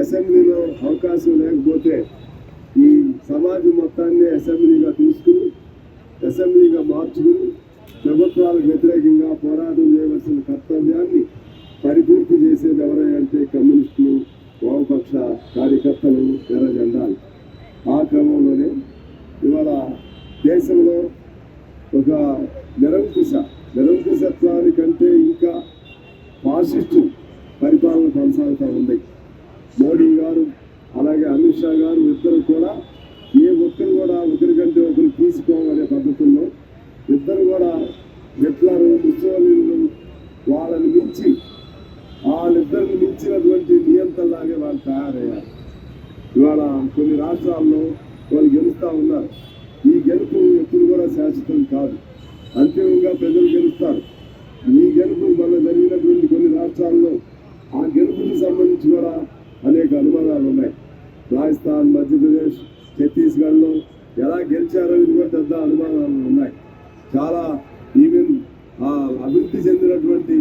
అసెంబ్లీలో అవకాశం లేకపోతే ఈ సమాజం మొత్తాన్ని అసెంబ్లీగా తీసుకుని అసెంబ్లీగా మార్చుకుని ప్రభుత్వాలకు వ్యతిరేకంగా పోరాటం చేయవలసిన కర్తవ్యాన్ని పరిపూర్తి చేసేది ఎవరంటే కమ్యూనిస్టులు వామపక్ష కార్యకర్తలు ఎర్ర జెండాలు. ఆ క్రమంలోనే ఇవాళ దేశంలో ఒక నిరంకుశ నిరంకుశత్వానికంటే ఇంకా ఫాసిస్టు పరిపాలన కొనసాగుతూ ఉంది మోడీ గారు అలాగే అమిత్ షా గారు ఇద్దరు కూడా ఏ ఒక్కరు కూడా ఒకరికంటే ఒకరు తీసుకోమనే పద్ధతుల్లో ఇద్దరు కూడా హిట్లర్ ముసోలిన్లు వాళ్ళని మించి వాళ్ళిద్దరిని మించినటువంటి నియంత్రణలాగే వాళ్ళు తయారయ్యారు ఇవాళ కొన్ని రాష్ట్రాల్లో వాళ్ళు గెలుస్తూ ఉన్నారు. ఈ గెలుపు ఎప్పుడు కూడా శాశ్వతం కాదు. అంతిమంగా ప్రజలు గెలుస్తారు. ఈ గెలుపు మన జరిగినటువంటి కొన్ని రాష్ట్రాల్లో ఆ గెలుపుకి సంబంధించి కూడా అనేక అనుమానాలు ఉన్నాయి. రాజస్థాన్ మధ్యప్రదేశ్ ఛత్తీస్గఢ్లో ఎలా గెలిచారనేది కూడా పెద్ద అనుమానాలు ఉన్నాయి. చాలా ఈవెన్ అభివృద్ధి చెందినటువంటి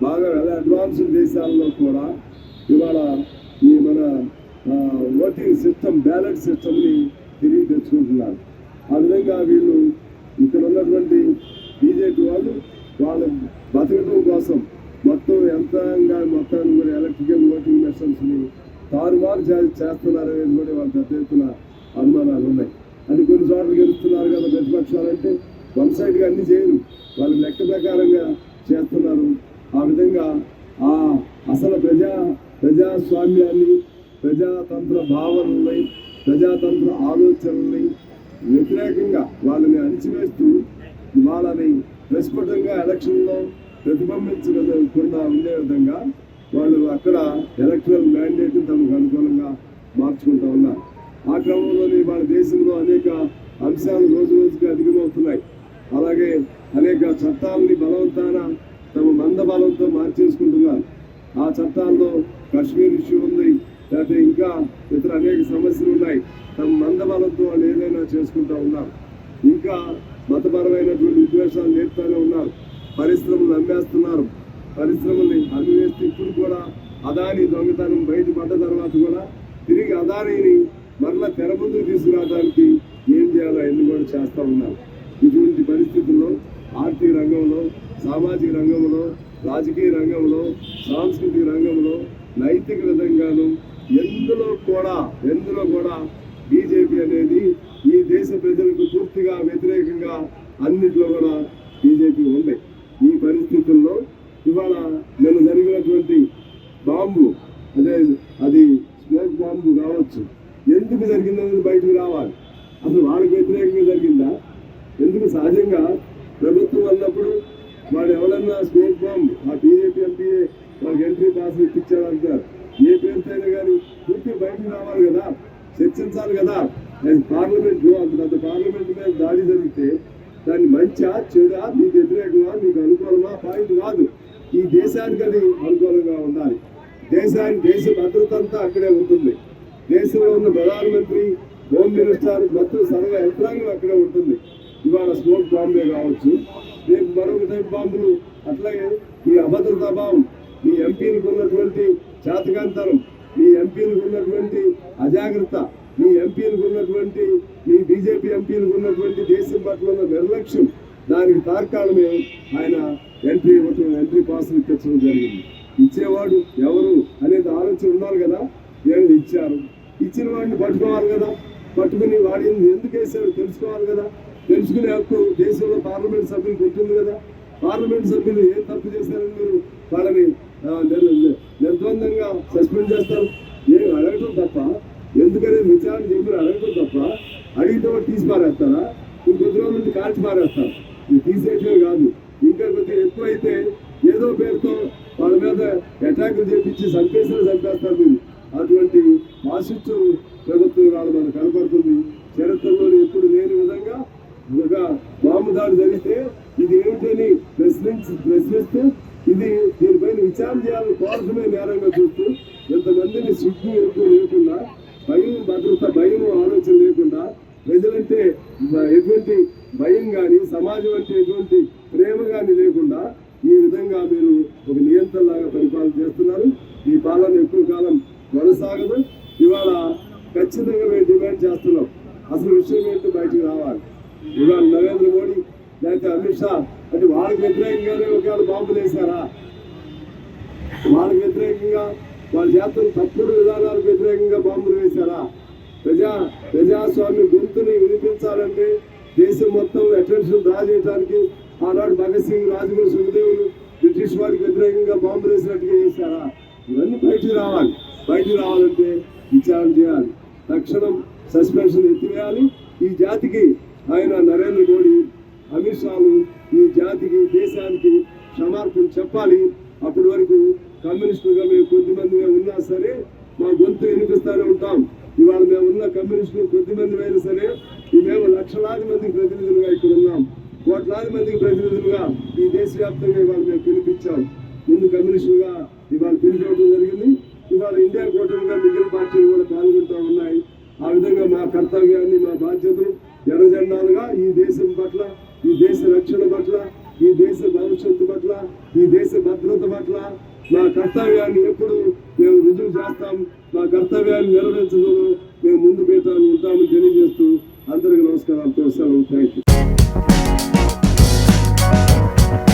బాగా వెల్ అడ్వాన్స్డ్ దేశాల్లో కూడా ఇవాళ ఈ మన ఆ, ఓటింగ్ సిస్టమ్ సిస్టమ్ని తిరిగి తెచ్చుకుంటున్నారు. ఆ విధంగా వీళ్ళు ఇక్కడ ఉన్నటువంటి బీజేపీ వాళ్ళు వాళ్ళ బతకడం కోసం మొత్తం యంత్రాంగా మొత్తాన్ని కూడా ఎలక్ట్రికల్ ఓటింగ్ మెషిన్స్ని తారుమారు చేస్తున్నారనేది కూడా వాళ్ళ పెద్ద ఎత్తున అనుమానాలు ఉన్నాయి. అది కొన్ని చోట్ల గెలుస్తున్నారు కదా ప్రతిపక్షాలంటే వన్ సైడ్గా అన్ని చేయరు. వాళ్ళు లెక్క ప్రకారంగా చేస్తున్నారు. ఆ విధంగా ఆ అసలు ప్రజా ప్రజాస్వామ్యాన్ని ప్రజాతంత్ర భావనల్ని ప్రజాతంత్ర ఆలోచనల్ని వ్యతిరేకంగా వాళ్ళని అణిచివేస్తూ వాళ్ళని ప్రస్ఫుటంగా ఎలక్షన్లో ప్రతిబింబించకుండా ఉండే విధంగా వాళ్ళు అక్కడ ఎలక్ట్రల్ మ్యాండేట్ తమకు అనుకూలంగా మార్చుకుంటూ ఉన్నారు. ఆ క్రమంలోనే వాళ్ళ దేశంలో అనేక అంశాలు రోజు రోజుకి అధికమవుతున్నాయి. అలాగే అనేక చట్టాలని బలవంతాన తమ మంద బలంతో మార్చేసుకుంటున్నారు. ఆ చట్టాల్లో కాశ్మీర్ ఇష్యూ ఉంది లేకపోతే ఇంకా ఇతర అనేక సమస్యలు ఉన్నాయి. తమ మందబలంతో వాళ్ళు ఏదైనా చేసుకుంటూ ఉన్నారు. ఇంకా మతపరమైనటువంటి విద్వేషాలు నేర్పుతూనే ఉన్నారు. పరిశ్రమలు నమ్మేస్తున్నారు. పరిశ్రమల్ని అమ్మివేస్తే ఇప్పుడు కూడా అదాని దొంగతనం బయటపడ్డ తర్వాత కూడా తిరిగి అదానిని మరలా తెర ముందుకు తీసుకురావడానికి ఏం చేయాలో ఎన్ని కూడా చేస్తూ ఉన్నారు. ఇటువంటి పరిస్థితుల్లో ఆర్థిక రంగంలో సామాజిక రంగంలో రాజకీయ రంగంలో సాంస్కృతిక రంగంలో నైతిక విధంగాను ఎందులో కూడా ఎందులో కూడా బీజేపీ అనేది ఈ దేశ ప్రజలకు పూర్తిగా వ్యతిరేకంగా అన్నిట్లో కూడా బీజేపీ ఉంది. ఈ పరిస్థితుల్లో ఇవాళ నిన్న జరిగినటువంటి బాంబు అదే అది స్మోక్ బాంబు కావచ్చు. ఎందుకు జరిగిందనేది బయటకు రావాలి. అసలు వాళ్ళకి వ్యతిరేకంగా జరిగిందా? ఎందుకు సహజంగా ప్రభుత్వం అన్నప్పుడు వాడు ఎవరన్నా స్మోక్ బాంబ్ ఆ బీజేపీ ఎంపీ వాళ్ళకి ఎంట్రీ పాస్ ఇప్పించారు అంటారు ఏ కానీ పూర్తి బయటకు రావాలి కదా చర్చించాలి కదా. పార్లమెంట్ అంత పెద్ద పార్లమెంట్ మీద దాడి జరిగితే దాన్ని మంచా చెడా మీకు వ్యతిరేకమా మీకు అనుకూలమా పాయింట్ కాదు. ఈ దేశానికి అది అనుకూలంగా ఉండాలి. దేశానికి దేశ భద్రత అంతా అక్కడే ఉంటుంది. దేశంలో ఉన్న ప్రధానమంత్రి హోమ్ మినిస్టర్ మొత్తం సర్వ యంత్రాంగం అక్కడే ఉంటుంది. ఇవాళ స్మోక్ బాంబే కావచ్చు రేపు మరొక టైప్ బాంబులు. అట్లాగే మీ అభద్రతా భావం మీ ఎంపీలకు ఉన్నటువంటి చేతకాంతరం మీ ఎంపీలకు ఉన్నటువంటి అజాగ్రత్త మీ ఎంపీలకు ఉన్నటువంటి మీ బీజేపీ ఎంపీలకు ఉన్నటువంటి దేశం పట్ల ఉన్న నిర్లక్ష్యం దానికి తార్కాణమే ఆయన ఎంట్రీ ఇవ్వటం ఎంట్రీ పాస్ ఇప్పించడం జరిగింది. ఇచ్చేవాడు ఎవరు అనేది ఆలోచన ఉండాలి కదా? నేను ఇచ్చారు. ఇచ్చిన వాడిని పట్టుకోవాలి కదా? పట్టుకుని వాడి ఎందుకు వేసారు తెలుసుకోవాలి కదా? తెలుసుకునే హక్కు దేశంలో పార్లమెంట్ సభ్యులకు ఉంటుంది కదా? పార్లమెంట్ సభ్యులు ఏం తప్పు చేశారని మీరు వాళ్ళని నిర్బంధంగా సస్పెండ్ చేస్తారు. ఏం అడగటం తప్ప ఎందుకని విచారణ చెప్పి అడగటం తప్ప అడిగితే తీసి పారేస్తారా? ఇంకొద్ది రోజుల నుంచి కాల్చి పారేస్తారు. ఇది తీసేయటమే కాదు. ఇంకా కొద్దిగా ఎక్కువైతే ఏదో పేరుతో వాళ్ళ మీద అటాకులు చేపించి చంపేసిన చంపేస్తారు మీరు. అటువంటి ఆశిస్తూ ప్రభుత్వం వాళ్ళు మనకు కనపడుతుంది. చరిత్రలో ఎప్పుడు లేని విధంగా ఒక బాంబు దాడి జరిగితే ఇది ఏమిటని ప్రశ్నించి ప్రశ్నిస్తే దీనిపైన చేయాలని నేరంగా చూస్తూ ఎంతమందిని సిగ్గు ఎక్కువ లేకుండా భయం భద్రత భయం ఆలోచన లేకుండా ప్రజలంటే ఎటువంటి భయం కానీ సమాజం అంటే ఎటువంటి ప్రేమ కానీ లేకుండా ఈ విధంగా మీరు ఒక నియంత్రణలాగా పరిపాలన చేస్తున్నారు. ఈ పాలన ఎక్కువ కాలం కొనసాగదు. ఇవాళ ఖచ్చితంగా మేము డిమాండ్ చేస్తున్నాం. అసలు విషయం ఏంటో బయటకు రావాలి. ఇవాళ నరేంద్ర మోడీ లేకపోతే అమిత్ షా అంటే వాళ్ళకి వ్యతిరేకంగానే ఒకవేళ బాంబులు వేశారా వాళ్ళకి వ్యతిరేకంగా వాళ్ళు చేస్తున్న తప్పుడు విధానాలకు వ్యతిరేకంగా బాంబులు వేశారా? ప్రజా ప్రజాస్వామ్య గొంతుని వినిపించాలంటే దేశం మొత్తం అటెన్షన్ డ్రా చేయడానికి ఆనాడు భగత్ సింగ్ రాజగురు సుఖదేవులు బ్రిటిష్ వారికి వ్యతిరేకంగా బాంబులు వేసినట్టుగా చేశారా? ఇవన్నీ బయటికి రావాలి. బయటికి రావాలంటే విచారణ చేయాలి. తక్షణం సస్పెన్షన్ ఎత్తివేయాలి. ఈ జాతికి ఆయన నరేంద్ర మోడీ అమిత్ షాలు ఈ జాతికి దేశానికి క్షమార్పణ చెప్పాలి. అప్పటి వరకు కమ్యూనిస్టులుగా మేము కొద్దిమంది మేము ఉన్నా సరే మా గొంతు వినిపిస్తూనే ఉంటాం. ఇవాళ మేము ఉన్న కమ్యూనిస్టులు కొద్దిమంది అయినా సరే మేము లక్షలాది మందికి ప్రతినిధులుగా ఇక్కడ ఉన్నాం. కోట్లాది మందికి ప్రతినిధులుగా ఈ దేశవ్యాప్తంగా ఇవాళ మేము పిలిపించాం. ముందు కమ్యూనిస్టులుగా ఇవాళ పిలిపించడం జరిగింది. ఇవాళ ఇండియా కూటమిగా మిగిలిన పార్టీలు కూడా పాల్గొంటూ ఉన్నాయి. ఆ విధంగా మా కర్తవ్యాన్ని మా బాధ్యతలు ఎర్రజెండాలుగా ఈ దేశం పట్ల ఈ దేశ రక్షణ పట్ల ఈ దేశ భవిష్యత్తు పట్ల ఈ దేశ భద్రత పట్ల మా కర్తవ్యాన్ని ఎప్పుడు మేము రుజువు చేస్తాం. మా కర్తవ్యాన్ని నెరవేర్చడంలో మేము ముందు పీఠాలు ఉంటామని తెలియజేస్తూ అందరికీ నమస్కారాలు తెలుస్తాను థ్యాంక్ యూ